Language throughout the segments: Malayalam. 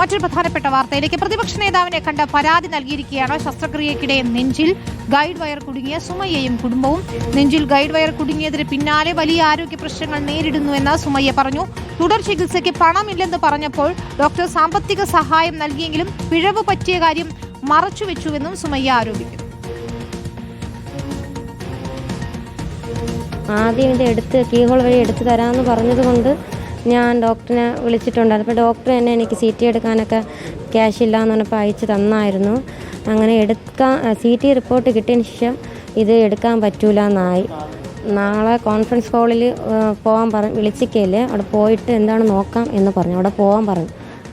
മറ്റൊരു പ്രധാനപ്പെട്ട വാർത്തയിലേക്ക്. പ്രതിപക്ഷ നേതാവിനെ കണ്ട പരാതി നൽകിയിരിക്കുകയാണ് ശസ്ത്രക്രിയക്കിടെ നെഞ്ചിൽ ഗൈഡ് വയർ കുടുങ്ങിയ സുമയ്യയും കുടുംബവും. നെഞ്ചിൽ ഗൈഡ് വയർ കുടുങ്ങിയതിന് പിന്നാലെ വലിയ ആരോഗ്യ പ്രശ്നങ്ങൾ നേരിടുന്നുവെന്ന് സുമയ്യ പറഞ്ഞു. തുടർ ചികിത്സയ്ക്ക് പണമില്ലെന്ന് പറഞ്ഞപ്പോൾ ഡോക്ടർ സാമ്പത്തിക സഹായം നൽകിയെങ്കിലും പിഴവ് പറ്റിയ കാര്യം മറച്ചുവെച്ചുവെന്നും സുമയ്യ ആരോപിക്കുന്നു. ആദ്യം ഇത് എടുത്ത് കീഹോൾ വഴി എടുത്തു തരാമെന്ന് പറഞ്ഞതുകൊണ്ട് ഞാൻ ഡോക്ടറിനെ വിളിച്ചിട്ടുണ്ട് അപ്പോൾ ഡോക്ടർ തന്നെ എനിക്ക് സി ടി എടുക്കാനൊക്കെ ക്യാഷ് ഇല്ല എന്ന് പറഞ്ഞപ്പോൾ അയച്ച് തന്നായിരുന്നു. അങ്ങനെ എടുക്കാൻ സി ടി റിപ്പോർട്ട് കിട്ടിയതിന് ശേഷം ഇത് എടുക്കാൻ പറ്റൂല എന്നായി നാളെ കോൺഫറൻസ് കോളിൽ പോകാൻ പറ വിളിച്ചിക്കയില്ലേ അവിടെ പോയിട്ട് എന്താണ് നോക്കാം എന്ന് പറഞ്ഞു. അവിടെ പോകാൻ പറഞ്ഞു.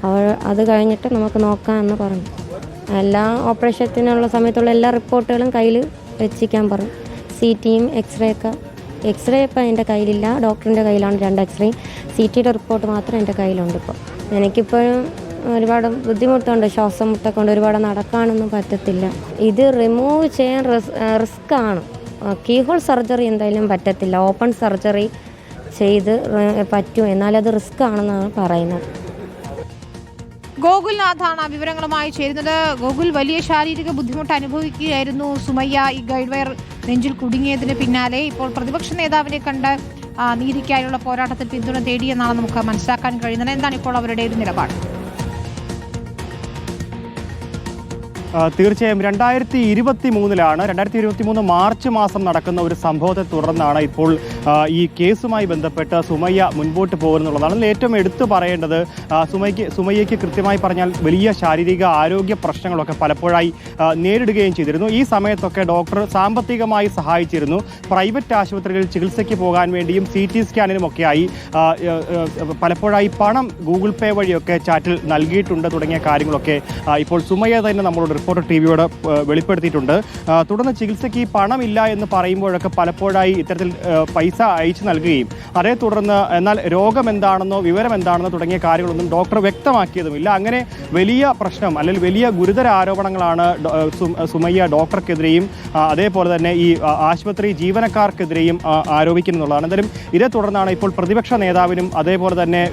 അവൾ അത് കഴിഞ്ഞിട്ട് നമുക്ക് നോക്കാം എന്ന് പറഞ്ഞു. എല്ലാ ഓപ്പറേഷത്തിനുള്ള സമയത്തുള്ള എല്ലാ റിപ്പോർട്ടുകളും കയ്യിൽ വെച്ചിരിക്കാൻ പറഞ്ഞു. സി ടിയും എക്സ്റേ ഒക്കെ. എക്സ്റേ ഇപ്പം എന്റെ കയ്യിലില്ല. ഡോക്ടറിന്റെ കയ്യിലാണ് രണ്ട് എക്സ്റേ. സി ടിയുടെ റിപ്പോർട്ട് മാത്രം എന്റെ കയ്യിലുണ്ട് ഇപ്പോൾ. എനിക്കിപ്പോഴും ഒരുപാട് ബുദ്ധിമുട്ടുണ്ട്. ശ്വാസം മുട്ടൊക്കെ കൊണ്ട് ഒരുപാട് നടക്കാനൊന്നും പറ്റത്തില്ല. ഇത് റിമൂവ് ചെയ്യാൻ റിസ്ക് ആണ്. കീഹോൾ സർജറി എന്തായാലും പറ്റത്തില്ല. ഓപ്പൺ സർജറി ചെയ്ത് പറ്റും. എന്നാലത് റിസ്ക് ആണെന്നാണ് പറയുന്നത്. ഗോകുൽനാഥാണ് വിവരങ്ങളുമായി ചേരുന്നത്. ഗോകുൽ വലിയ ശാരീരിക ബുദ്ധിമുട്ട് അനുഭവിക്കുകയായിരുന്നു സുമയ്യ. ഈ ഗൈഡ് വയർ നെഞ്ചിൽ കുടുങ്ങിയതിന് പിന്നാലെ ഇപ്പോൾ പ്രതിപക്ഷ നേതാവിനെ കണ്ട് നീതിക്കായുള്ള പോരാട്ടത്തിൽ പിന്തുണ തേടിയെന്നാണ് നമുക്ക് മനസ്സിലാക്കാൻ കഴിയുന്നത്. എന്താണ് ഇപ്പോൾ അവരുടെ ഒരു നിലപാട്? തീർച്ചയായും രണ്ടായിരത്തി ഇരുപത്തി മൂന്നിലാണ് രണ്ടായിരത്തി ഇരുപത്തി മൂന്ന് മാർച്ച് മാസം നടക്കുന്ന ഒരു സംഭവത്തെ തുടർന്നാണ് ഇപ്പോൾ ഈ കേസുമായി ബന്ധപ്പെട്ട് സുമയ്യ മുൻപോട്ട് പോകുന്നുള്ളതാണ്. അതിൽ ഏറ്റവും എടുത്തു പറയേണ്ടത് സുമയ്ക്ക് സുമയ്യയ്ക്ക് കൃത്യമായി പറഞ്ഞാൽ വലിയ ശാരീരിക ആരോഗ്യ പ്രശ്നങ്ങളൊക്കെ പലപ്പോഴായി നേരിടുകയും ചെയ്തിരുന്നു. ഈ സമയത്തൊക്കെ ഡോക്ടർ സാമ്പത്തികമായി സഹായിച്ചിരുന്നു. പ്രൈവറ്റ് ആശുപത്രികളിൽ ചികിത്സയ്ക്ക് പോകാൻ വേണ്ടിയും സി ടി സ്കാനിനുമൊക്കെയായി പലപ്പോഴായി പണം ഗൂഗിൾ പേ വഴിയൊക്കെ ചാറ്റിൽ നൽകിയിട്ടുണ്ട് തുടങ്ങിയ കാര്യങ്ങളൊക്കെ ഇപ്പോൾ സുമയ്യ തന്നെ നമ്മളോട് റിപ്പോർട്ടർ ടി വിയോട് വെളിപ്പെടുത്തിയിട്ടുണ്ട്. തുടർന്ന് ചികിത്സയ്ക്ക് പണമില്ല എന്ന് പറയുമ്പോഴൊക്കെ പലപ്പോഴായി ഇത്തരത്തിൽ പൈസ അയച്ചു നൽകുകയും അതേ തുടർന്ന് എന്നാൽ രോഗം എന്താണെന്നോ വിവരം എന്താണെന്നോ തുടങ്ങിയ കാര്യങ്ങളൊന്നും ഡോക്ടർ വ്യക്തമാക്കിയതുമില്ല. അങ്ങനെ വലിയ പ്രശ്നം അല്ലെങ്കിൽ വലിയ ഗുരുതര ആരോപണങ്ങളാണ് സുമയ്യ ഡോക്ടർക്കെതിരെയും അതേപോലെ തന്നെ ഈ ആശുപത്രി ജീവനക്കാർക്കെതിരെയും ആരോപിക്കുന്നുള്ളതാണ്. എന്തായാലും ഇതേ തുടർന്നാണ് ഇപ്പോൾ പ്രതിപക്ഷ നേതാവിനും അതേപോലെ തന്നെ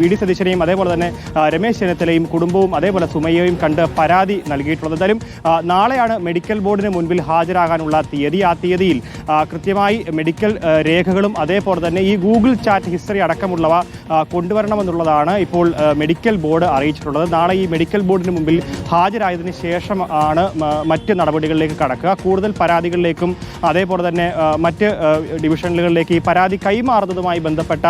വി- ഡി സതീശനെയും അതേപോലെ തന്നെ രമേശ് ചെന്നിത്തലയും കുടുംബവും അതേപോലെ സുമയ്യയും കണ്ട് പരാതി നൽകിയിട്ടുള്ളത്. എന്തായാലും നാളെയാണ് മെഡിക്കൽ ബോർഡിന് മുൻപിൽ ഹാജരാകാനുള്ള തീയതി. ആ തീയതിയിൽ കൃത്യമായി മെഡിക്കൽ രേഖകളും അതേപോലെ തന്നെ ഈ ഗൂഗിൾ ചാറ്റ് ഹിസ്റ്ററി അടക്കമുള്ളവ കൊണ്ടുവരണമെന്നുള്ളതാണ് ഇപ്പോൾ മെഡിക്കൽ ബോർഡ് അറിയിച്ചിട്ടുള്ളത്. നാളെ ഈ മെഡിക്കൽ ബോർഡിന് മുമ്പിൽ ഹാജരായതിനു ശേഷം ആണ് മറ്റ് നടപടികളിലേക്ക് കടക്കുക. കൂടുതൽ പരാതികളിലേക്കും അതേപോലെ തന്നെ മറ്റ് ഡിവിഷനുകളിലേക്ക് ഈ പരാതി കൈമാറുന്നതുമായി ബന്ധപ്പെട്ട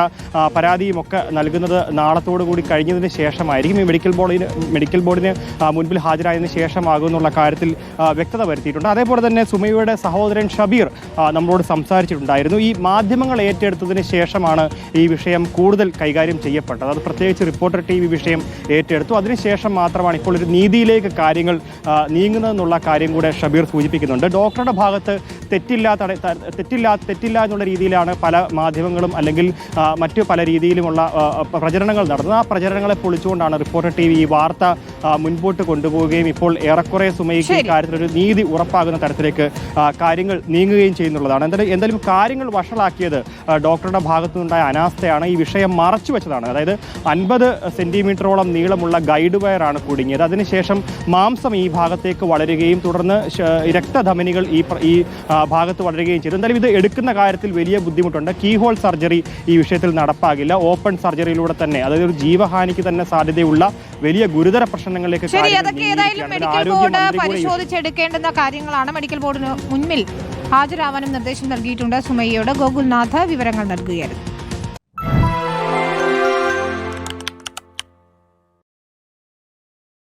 പരാതിയും പരാതിയുമൊക്കെ നൽകുന്നത് നാളത്തോടു കൂടി കഴിഞ്ഞതിന് ശേഷമായിരിക്കും. ഈ മെഡിക്കൽ ബോർഡിന് മെഡിക്കൽ ബോർഡിന് മുൻപിൽ ഹാജരായതിനു ശേഷമാകും എന്നുള്ള കാര്യത്തിൽ വ്യക്തത വരുത്തിയിട്ടുണ്ട്. അതേപോലെ തന്നെ സുമയുടെ സഹോദരൻ ഷബീർ നമ്മളോട് സംസാരിച്ചിട്ടുണ്ടായിരുന്നു. ഈ മാധ്യമങ്ങൾ ഏറ്റെടുത്തതിന് ശേഷമാണ് ഈ വിഷയം കൂടുതൽ കൈകാര്യം ചെയ്യപ്പെട്ടത്. അത് പ്രത്യേകിച്ച് റിപ്പോർട്ടർ ടി വി വിഷയം ഏറ്റെടുത്തു. അതിനുശേഷം മാത്രമാണ് ഇപ്പോൾ ഒരു നീതിയിലേക്ക് കാര്യങ്ങൾ നീങ്ങുന്നതെന്നുള്ള കാര്യം കൂടെ ഷബീർ സൂചിപ്പിക്കുന്നുണ്ട്. ഡോക്ടറുടെ ഭാഗത്ത് തെറ്റില്ലാത്ത തെറ്റില്ല തെറ്റില്ല എന്നുള്ള രീതിയിലാണ് പല മാധ്യമങ്ങളും അല്ലെങ്കിൽ മറ്റു പല രീതിയിലുമുള്ള പ്രചരണങ്ങൾ നടന്നത്. ആ പ്രചരണങ്ങളെ പൊളിച്ചുകൊണ്ടാണ് റിപ്പോർട്ടർ ടി വി ഈ വാർത്ത മുൻപോട്ട് കൊണ്ടുപോവുകയും ഇപ്പോൾ ഏറെക്കുറെ സുമയ്ക്ക് കാര്യത്തിൽ ഒരു നീതി ഉറപ്പാകുന്ന തരത്തിലേക്ക് കാര്യങ്ങൾ നീങ്ങുകയും ചെയ്യുന്നുള്ളതാണ്. എന്തായാലും എന്തായാലും കാര്യങ്ങൾ വഷളാക്കിയത് ഡോക്ടറുടെ ഭാഗത്തു നിന്നുണ്ടായ അനാസ്ഥയാണ് ഈ വിഷയം മറച്ചു വെച്ചതാണ്. അതായത് അൻപത് സെന്റിമീറ്ററോളം നീളമുള്ള ഗൈഡ് വയറാണ് കുടുങ്ങിയത്. അതിനുശേഷം മാംസം ഈ ഭാഗത്തേക്ക് വളരുകയും തുടർന്ന് രക്തധമനികൾ ഈ ഈ ഭാഗത്ത് വളരുകയും ചെയ്തു. എന്തായാലും ഇത് എടുക്കുന്ന കാര്യത്തിൽ വലിയ ബുദ്ധിമുട്ടുണ്ട്. കീഹോൾ സർജറി ഈ വിഷയത്തിൽ നടപ്പാകില്ല. ഓപ്പൺ സർജറിയിലൂടെ തന്നെ അതായത് ഒരു ജീവഹാനിക്ക് തന്നെ സാധ്യതയുള്ള വലിയ ഗുരുതര പ്രശ്നങ്ങളിലേക്ക് നീങ്ങിയിരിക്കുകയാണ്. മെഡിക്കൽ ബോർഡ് പരിശോധിച്ചെടുക്കേണ്ടുന്ന കാര്യങ്ങളാണ് മെഡിക്കൽ ബോർഡിന് മുന്നിൽ ഹാജരാവാനും നിർദ്ദേശം നൽകിയിട്ടുണ്ട് സുമയ്യയോട് ഗോകുൽനാഥ് വിവരങ്ങൾ നൽകുകയായിരുന്നു